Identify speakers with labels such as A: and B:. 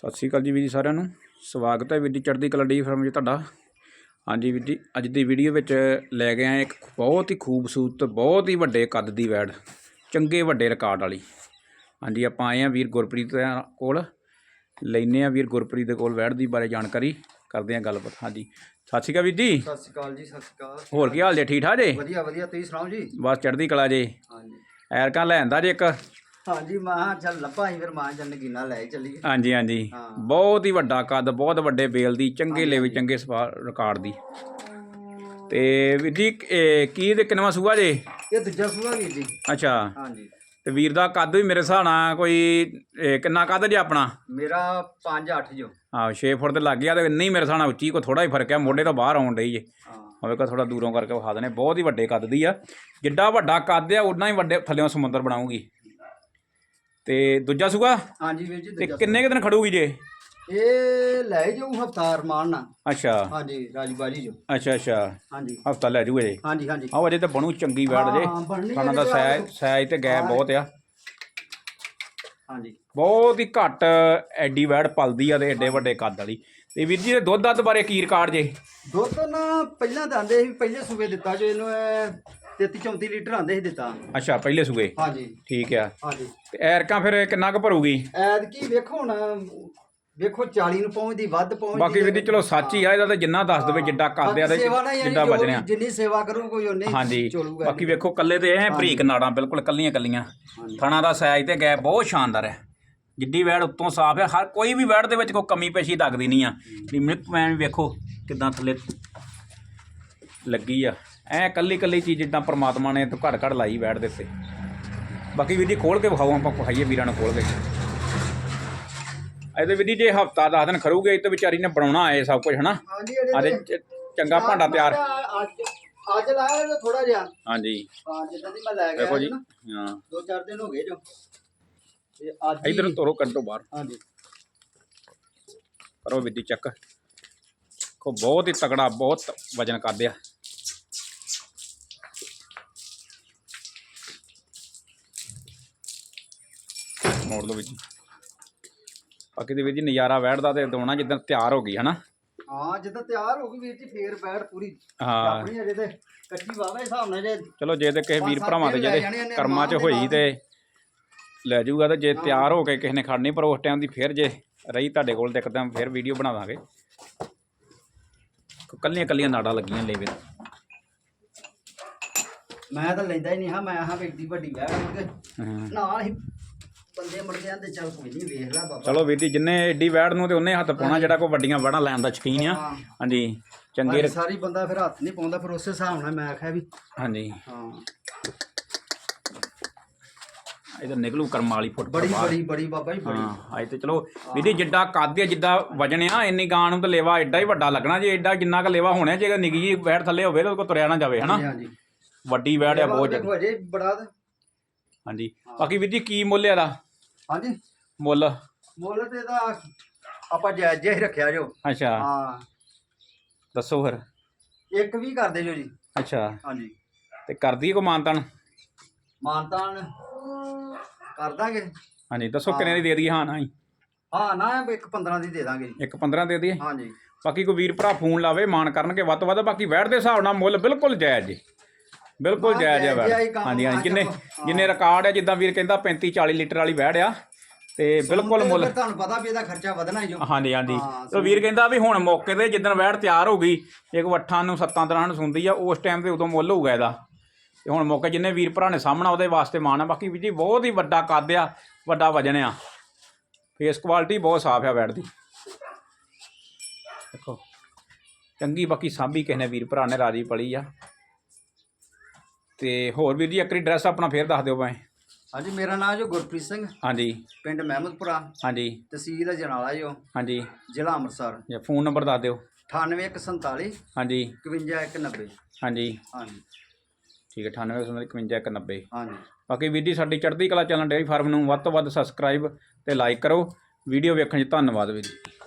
A: ਸਤਿ ਸ਼੍ਰੀ ਅਕਾਲ ਜੀ ਵੀਰ ਜੀ ਸਾਰਿਆਂ ਨੂੰ। ਸਵਾਗਤ ਹੈ ਵੀਰ ਜੀ ਚੜ੍ਹਦੀ ਕਲਾ ਡੀ ਫਰਮ ਜੀ ਤੁਹਾਡਾ। ਹਾਂਜੀ ਵੀਰ ਜੀ ਅੱਜ ਦੀ ਵੀਡੀਓ ਵਿੱਚ ਲੈ ਕੇ ਆਏ ਇੱਕ ਬਹੁਤ ਹੀ ਖੂਬਸੂਰਤ ਬਹੁਤ ਹੀ ਵੱਡੇ ਕੱਦ ਦੀ ਵੈੜ ਚੰਗੇ ਵੱਡੇ ਰਿਕਾਰਡ ਵਾਲੀ। ਹਾਂਜੀ ਆਪਾਂ ਆਏ ਆ ਵੀਰ ਗੁਰਪ੍ਰੀਤ ਦੇ ਕੋਲ। ਲੈਨੇ ਆ ਵੀਰ ਗੁਰਪ੍ਰੀਤ ਦੇ ਕੋਲ ਵੈੜ ਦੀ ਬਾਰੇ ਜਾਣਕਾਰੀ ਕਰਦੇ ਆ ਗੱਲਬਾਤ। ਹਾਂਜੀ ਸਤਿ ਸ਼੍ਰੀ ਅਕਾਲ ਵੀਰ ਜੀ।
B: ਸਤਿ ਸ਼੍ਰੀ ਅਕਾਲ ਜੀ ਸਤਿ ਸ਼੍ਰੀ ਅਕਾਲ।
A: ਹੋਰ ਕੀ ਹਾਲ ਜੇ ਠੀਕ ਠਾਕ ਜੇ?
B: ਵਧੀਆ ਵਧੀਆ ਤੁਸੀਂ ਸੁਣਾਓ ਜੀ?
A: ਬਸ ਚੜ੍ਹਦੀ ਕਲਾ ਜੇ।
B: ਹਾਂਜੀ।
A: ਐਰਕਾਂ ਲੈਂਦਾ ਜੇ ਇੱਕ।
B: ਹਾਂਜੀ ਮਾਂ ਚੱਲ ਲੱਭਾ ਹੀ ਫਿਰ ਮਾਂ ਚੱਲ ਨਗੀਨਾ ਲੈ ਚੱਲੀ
A: ਹਾਂਜੀ ਹਾਂਜੀ।
B: ਹਾਂ।
A: ਬਹੁਤ ਹੀ ਵੱਡਾ ਕੱਦ ਬਹੁਤ ਵੱਡੇ ਬੇਲ ਦੀ ਚੰਗੇ ਲੇਵੇ ਚੰਗੇ ਸਵਾ ਰਿਕਾਰਡ ਦੀ। ਤੇ ਵੀਰ ਜੀ ਇਹ ਕੀ ਦੇ ਕਿੰਨਵਾਂ ਸੂਆ ਜੇ?
B: ਇਹ ਦੂਜਾ ਸੂਆ ਵੀਰ ਜੀ।
A: ਅੱਛਾ।
B: ਹਾਂਜੀ।
A: ਤੇ ਵੀਰ ਦਾ ਕੱਦ ਵੀ ਮੇਰੇ ਹਿਸਾਬ ਨਾਲ ਕੋਈ ਇਹ ਕਿੰਨਾ ਕੱਦ ਜੇ ਆਪਣਾ?
B: ਮੇਰਾ 5 8 ਜੋ।
A: ਹਾਂ 6 ਫੁੱਟ ਤੇ ਲੱਗ ਗਿਆ ਤੇ ਨਹੀਂ ਮੇਰੇ ਹਿਸਾਬ ਨਾਲ ਉੱਚੀ ਕੋ ਥੋੜਾ ਹੀ ਫ਼ਰਕ ਹੈ ਮੋਢੇ ਤੋਂ ਬਾਹਰ ਆਉਣ ਡਈ ਜੇ।
B: ਹਾਂ।
A: ਹੋਵੇ ਕਾ ਥੋੜਾ ਦੂਰੋਂ ਕਰਕੇ ਵਿਖਾ ਦਨੇ ਬਹੁਤ ਹੀ ਵੱਡੇ ਕੱਦ ਦੀ ਆ। ਜਿੱਡਾ ਵੱਡਾ ਕੱਦ ਆ ਉਨਾ ਹੀ ਵੱਡੇ ਥੱਲੇੋਂ ਸਮੁੰਦਰ ਬਣਾਊਗੀ। ਤੇ ਦੂਜਾ ਸੂਆ?
B: ਹਾਂਜੀ ਵੀਰ ਜੀ
A: ਤੇ
B: ਦੂਜਾ
A: ਕਿੰਨੇ ਕੁ ਦਿਨ ਖੜੂਗੀ ਜੇ।
B: ਇਹ ਲੈ ਜਾਊ ਹਫਤਾ ਰਮਾਨ ਨਾਲ।
A: ਅੱਛਾ।
B: ਹਾਂਜੀ ਰਾਜੀ ਬਾਜੀ ਜੋ
A: ਅੱਛਾ ਅੱਛਾ।
B: ਹਾਂਜੀ।
A: ਹਫਤਾ ਲੈ ਜੂਗੇ ਜੇ।
B: ਹਾਂਜੀ ਹਾਂਜੀ।
A: ਆਹ ਅਜੇ ਤਾਂ ਬਣੂ ਚੰਗੀ ਵੈੜ ਜੇ।
B: ਹਾਂ, ਬਣਨੀ
A: ਖਾਣਾ ਦਾ ਸਾਇਜ਼ ਸਾਇਜ਼ ਤੇ ਗੈਪ ਬਹੁਤ ਆ।
B: ਹਾਂਜੀ।
A: ਬਹੁਤ ਹੀ ਘੱਟ ਐਡੀ ਵੈੜ ਪਲਦੀ ਆ ਤੇ ਐਡੇ ਵੱਡੇ ਕੱਦ ਵਾਲੀ। ਤੇ ਵੀਰ ਜੀ ਦੇ ਦੁੱਧ ਦੱਧ ਬਾਰੇ ਕੀ ਰਿਕਾਰਡ ਜੇ?
B: ਦੁੱਧ ਨਾ ਪਹਿਲਾਂ ਤਾਂ ਆਂਦੇ ਸੀ ਪਹਿਲੇ ਸੂਬੇ ਦਿੱਤਾ ਜੋ ਇਹਨੂੰ ਇਹ 33 34 ਲੀਟਰ ਆਂਦੇ ਸੀ ਦਿੱਤਾ।
A: ਅੱਛਾ ਪਹਿਲੇ ਸੂਏ।
B: ਹਾਂਜੀ।
A: ਠੀਕ ਆ।
B: ਹਾਂਜੀ।
A: ਤੇ ਐਰਕਾਂ ਫਿਰ ਕਿੰਨਾ ਕੁ ਭਰੂਗੀ?
B: ਐਦ ਕੀ ਵੇਖੋ ਹੁਣ ਵੇਖੋ 40 ਨੂੰ ਪਹੁੰਚਦੀ ਵੱਧ ਪਹੁੰਚਦੀ
A: ਬਾਕੀ ਵੀਰ ਜੀ ਚਲੋ ਸੱਚ ਹੀ ਆ ਇਹਦਾ ਤਾਂ ਜਿੰਨਾ ਦੱਸ ਦੇਵੇ ਜਿੱਡਾ ਕੱਦ ਆ ਤੇ ਜਿੱਡਾ
B: ਜੋ
A: ਵਜਣਿਆ।
B: ਜਿੰਨੀ ਸੇਵਾ ਕਰੂ ਕੋਈ ਉਹਨੇ
A: ਹਾਂਜੀ।
B: ਚਲੂਗਾ
A: ਬਾਕੀ ਵੇਖੋ ਕੱਲੇ ਤੇ ਐ ਬਰੀਕ ਨਾੜਾਂ ਬਿਲਕੁਲ ਕੱਲੀਆਂ ਕੱਲੀਆਂ। ਥਣਾ ਦਾ ਸਾਈਜ਼ ਤੇ ਗੈਪ ਬਹੁਤ ਸ਼ਾਨਦਾਰ ਹੈ। ਜਿੱਡੀ ਵੈੜ ਉੱਤੋਂ ਸਾਫ਼ ਹੈ ਹਰ ਕੋਈ ਵੀ ਵੈੜ ਦੇ ਵਿੱਚ ਕੋਈ ਕਮੀ ਪੇਸ਼ੀ ਲੱਗਦੀ ਨਹੀਂ ਆ। ਵੀ ਮਿਲਕ ਮੈਨ ਵੇਖੋ ਕਿਦਾਂ ਥੱਲੇ ਲੱਗੀ ਆ। ਐ ਕੱਲੀ ਕੱਲੀ ਚੀਜ਼ ਜਿੱਦਾਂ ਪ੍ਰਮਾਤਮਾ ਨੇ ਤੋਂ ਘੜ ਘੜ ਲਾਈ ਵੈੜ ਦੇ ਉੱਤੇ। ਬਾਕੀ ਵੀਰ ਜੀ ਖੋਲ ਕੇ ਵਿਖਾਓ ਆਪਾਂ ਵਿਖਾਈਏ ਵੀਰਾਂ ਨੂੰ ਖੋਲ ਕੇ। ਇਹਦੇ ਵੀਰ ਜੀ ਜੇ ਹਫਤਾ 10 ਦਿਨ ਖੜੂਗੇ ਤੇ ਵਿਚਾਰੀ ਨੇ ਬਣਾਉਣਾ ਆਏ ਸਭ ਕੁਝ ਹਨਾ?
B: ਹਾਂਜੀ
A: ਚੰਗਾ ਭਾਂਡਾ ਤਿਆਰ।
B: ਅੱਜ ਅੱਜ ਲਾਇਆ ਜੋ ਥੋੜਾ ਜਿਹਾ।
A: ਹਾਂਜੀ।
B: ਹਾਂ ਜਿੱਦਾਂ ਦੀ ਮੈਂ ਲੈ ਗਿਆ
A: ਦੇਖੋ ਜੀ ਹਾਂ।
B: ਦੋ ਚਾਰ ਦਿਨ ਹੋ ਗਏ ਜੋ। ਤੇ ਅੱਜ
A: ਇਧਰ ਤੋਰੋ ਤੋਂ ਬਾਹਰ।
B: ਹਾਂਜੀ।
A: ਕਰੋ ਵਿੱਦੀ ਚੱਕ। ਕੋ ਬਹੁਤ ਹੀ ਤਕੜਾ ਬਹੁਤ ਵਜਨ ਕਰਦੇ ਆ। ਮੋੜ ਲਓ ਵਿੱਚ ਬਾਕੀ ਦੇ ਵਿੱਚ ਜੀ ਨਜ਼ਾਰਾ ਵੈੜਦਾ ਤੇ ਦੋਣਾ ਜਿੱਦਾਂ ਤਿਆਰ ਹੋ ਗਈ ਹਨਾ?
B: ਹਾਂ ਜਿੱਦਾਂ ਤਿਆਰ ਹੋ ਗਈ ਵੀਰ ਜੀ ਫੇਰ ਬੈਠ ਪੂਰੀ।
A: ਹਾਂ।
B: ਆਪਣੀ ਅਜੇ ਤੇ ਕੱਚੀ ਵਾਵਾ ਹਿਸਾਬ ਨਾਲ ਜੇ
A: ਚਲੋ ਜੇ ਤੇ ਕਿਸੇ ਵੀਰ ਭਰਾਵਾਂ ਦੇ ਜਿਹੜੇ ਕਰਮਾਂ 'ਚ ਹੋਈ। ਤੇ ਲੈ ਜਾਊਗਾ ਤੇ ਜੇ ਤਿਆਰ ਹੋ ਕੇ ਕਿਸੇ ਨੇ ਖੜਨੀ ਪਰ ਉਸ ਟਾਈਮ ਦੀ ਫਿਰ ਜੇ ਰਹੀ ਤੁਹਾਡੇ ਕੋਲ ਤੇ ਇੱਕਦਮ ਫਿਰ ਵੀਡੀਓ ਬਣਾ ਦਾਂਗੇ। ਕੱਲੀਆਂ ਕੱਲੀਆਂ ਨਾੜਾਂ ਲੱਗੀਆਂ ਲੇਵੇ ਤੇ।
B: ਮੈਂ ਤਾਂ ਲੈਂਦਾ ਹੀ ਨਹੀਂ ਹਾਂ ਮੈਂ ਹਾਂ ਵੀ ਏਡੀ ਵੱਡੀ
A: ਹਾਂ।
B: ਨਾਲ ਹੀ ਬੰਦੇ ਮੁੜ ਚੱਲ ਕੋਈ ਨਹੀਂ ਵੇਖ ਲੈ ਬਾਬਾ।
A: ਚਲੋ ਵੀਰ ਜੀ ਜਿੰਨੇ ਏਡੀ ਵੈੜ ਨੂੰ ਤੇ ਉਹਨੇ ਹੱਥ ਪਾਉਣਾ ਜਿਹੜਾ ਕੋਈ ਵੱਡੀਆਂ ਵੜਾਂ ਲੈਣ ਦਾ ਸ਼ਕੀਨ ਆ।
B: ਹਾਂ।
A: ਹਾਂਜੀ ਚੰਗੇ
B: ਪਰ
A: ਰ-
B: ਸਾਰੀ ਬੰਦਾ ਫਿਰ ਹੱਥ ਨਹੀਂ ਪਾਉਂਦਾ ਫਿਰ ਉਸੇ ਹਿਸਾਬ ਨਾਲ ਮੈਂ ਆਖਿਆ ਵੀ।
A: ਹਾਂਜੀ।
B: ਹਾਂ।
A: ਇਹਦਾ ਨਿਕਲੂ ਕਰਮਾਂ ਵਾਲੀ ਫੁੱਟ
B: ਬੜੀ। ਬੜੀ ਬੜੀ ਬਾਬਾ ਜੀ ਬੜੀ।
A: ਹਾਂ ਅੱਜ ਤੇ ਚਲੋ ਵੀਰ ਜੀ ਜਿੱਡਾ ਕੱਦ ਆ ਜਿੱਡਾ ਵਜਨ ਆ ਇੰਨੀ ਗਾਂ ਨੂੰ ਤੇ ਲੇਵਾ ਐਡਾ ਹੀ ਵੱਡਾ ਲੱਗਣਾ ਜੇ ਐਡਾ ਜਿੰਨਾ ਕ ਲੇਵਾ ਹੋਣਾ ਜੇ ਨਿੱਕੀ ਜੀ ਵੈੜ ਥੱਲੇ ਹੋਵੇ ਤਾਂ ਉਹ ਤੁਰਿਆ ਨਾ ਜਾਵੇ ਹਨਾ?
B: ਹਾਂਜੀ ਹਾਂਜੀ।
A: ਵੱਡੀ ਵੈੜ ਆ ਬਹੁਤ ਜ਼ਿਆਦਾ।
B: ਦੇਖੋ ਅਜੇ ਬੜਾ ਤੇ-
A: ਹਾਂਜੀ। ਬਾਕੀ ਵੀਰ ਜੀ ਕੀ ਮੁੱਲ ਇਹਦਾ?
B: ਹਾਂਜੀ।
A: ਮੁੱਲ?
B: ਮੁੱਲ ਤੇ ਦਾ ਆਪਾਂ ਜਾਇਜ਼ ਜਿਹਾ ਹੀ ਰੱਖਿਆ ਜੋ।
A: ਅੱਛਾ।
B: ਹਾਂ।
A: ਦੱਸੋ ਫਿਰ।
B: ਇੱਕ ਵੀ ਕਰਦੇ ਜੋ ਜੀ।
A: ਅੱਛਾ।
B: ਹਾਂਜੀ।
A: ਤੇ ਕਰਦੀ ਕੋ ਮਾਨਤਨ?
B: ਮਾਨਤਾਨ ਕਰ ਦਾਂਗੇ।
A: ਹਾਂਜੀ ਦੱਸੋ ਕਿੰਨੇ ਦੀ ਦੇ ਦਈਏ? ਹਾਂ ਨਾ ਹੀ
B: ਹਾਂ ਨਾ ਇੱਕ 15 ਦੀ ਦੇ ਦਾਂਗੇ ਜੀ।
A: ਇੱਕ 15 ਦੇ ਦਈਏ?
B: ਹਾਂਜੀ।
A: ਬਾਕੀ ਕੋਈ ਵੀਰ ਭਰਾ ਫੋਨ ਲਾਵੇ ਮਾਨ ਕਰਨਗੇ ਵੱਧ ਤੋਂ ਵੱਧ ਬਾਕੀ ਵੈੜ ਦੇ ਹਿਸਾਬ ਨਾਲ ਮੁੱਲ ਬਿਲਕੁਲ ਜਾਇਜ਼ ਜੀ। ਬਿਲਕੁਲ ਜਾਇਜ਼ ਹੈ ਵੈੜ ਹਾਂਜੀ ਹਾਂਜੀ ਜਿੰਨੇ ਜਿੰਨੇ ਰਿਕਾਰਡ ਹੈ ਜਿੱਦਾਂ ਵੀਰ ਕਹਿੰਦਾ 35 40 ਲੀਟਰ ਵਾਲੀ ਵੈੜ ਆ ਤੇ ਬਿਲਕੁਲ ਮੁੱਲ
B: ਤੁਹਾਨੂੰ ਪਤਾ ਵੀ ਇਹਦਾ ਖਰਚਾ ਵਧਣਾ ਹੀ ਜੋ
A: ਹਾਂਜੀ ਹਾਂਜੀ। ਤੇ ਵੀਰ ਕਹਿੰਦਾ ਵੀ ਹੁਣ ਮੌਕੇ ਤੇ ਜਿੱਦਣ ਵੈੜ ਤਿਆਰ ਹੋ ਗਈ ਇੱਕ ਵੱਠਾਂ ਨੂੰ ਸੱਤਾਂ ਤਰ੍ਹਾਂ ਨੂੰ ਸੁਣਦੀ ਆ ਉਸ ਟਾਈਮ ਤੇ ਉਦੋਂ ਮੁੱਲ ਹੋਊਗਾ ਇਹਦਾ। ਤੇ ਹੁਣ ਮੌਕੇ ਜਿੰਨੇ ਵੀਰ ਭਰਾ ਨੇ ਸਾਹਮਣਾ ਉਹਦੇ ਵਾਸਤੇ ਮਾਣ ਆ। ਬਾਕੀ ਵੀ ਜੀ ਬਹੁਤ ਹੀ ਵੱਡਾ ਕੱਦ ਆ ਵੱਡਾ ਵਜਨ ਆ। ਫੇਸ ਕੁਆਲਿਟੀ ਬਹੁਤ ਸਾਫ਼ ਆ ਵੈੜ ਦੀ। ਦੇਖੋ ਚੰਗੀ ਬਾਕੀ ਸਾਂਭੀ ਕਿਸੇ ਨੇ ਵੀਰ ਭਰਾ ਨੇ ਰਾਜੀ ਪਲੀ ਆ। ਤੇ ਹੋਰ ਵੀਰ ਜੀ ਇੱਕ ਵਾਰੀ ਐਡਰੈਸ ਆਪਣਾ ਫੇਰ ਦੱਸ ਦਿਓ ਭਾਵੇਂ।
B: ਹਾਂਜੀ ਮੇਰਾ ਨਾਮ ਜੋ ਗੁਰਪ੍ਰੀਤ ਸਿੰਘ।
A: ਹਾਂਜੀ।
B: ਪਿੰਡ ਮਹਿਮਦਪੁਰਾ।
A: ਹਾਂਜੀ।
B: ਤਹਿਸੀਲ ਅਜਨਾਲਾ ਜੋ
A: ਹਾਂਜੀ।
B: ਜ਼ਿਲ੍ਹਾ ਅੰਮ੍ਰਿਤਸਰ।
A: ਜਾਂ ਫੋਨ ਨੰਬਰ ਦੱਸ ਦਿਓ।
B: 98147
A: ਹਾਂਜੀ।
B: 5190
A: ਹਾਂਜੀ।
B: ਹਾਂਜੀ।
A: ਠੀਕ ਹੈ 985190
B: ਹਾਂਜੀ।
A: ਬਾਕੀ ਵੀਰ ਜੀ ਸਾਡੀ ਚੜ੍ਹਦੀ ਕਲਾ ਚੈਨਲ ਡੇਅਰੀ ਫਾਰਮ ਨੂੰ ਵੱਧ ਤੋਂ ਵੱਧ ਸਬਸਕ੍ਰਾਈਬ ਤੇ ਲਾਈਕ ਕਰੋ। ਵੀਡੀਓ ਵੇਖਣ 'ਚ ਧੰਨਵਾਦ ਵੀਰ ਜੀ।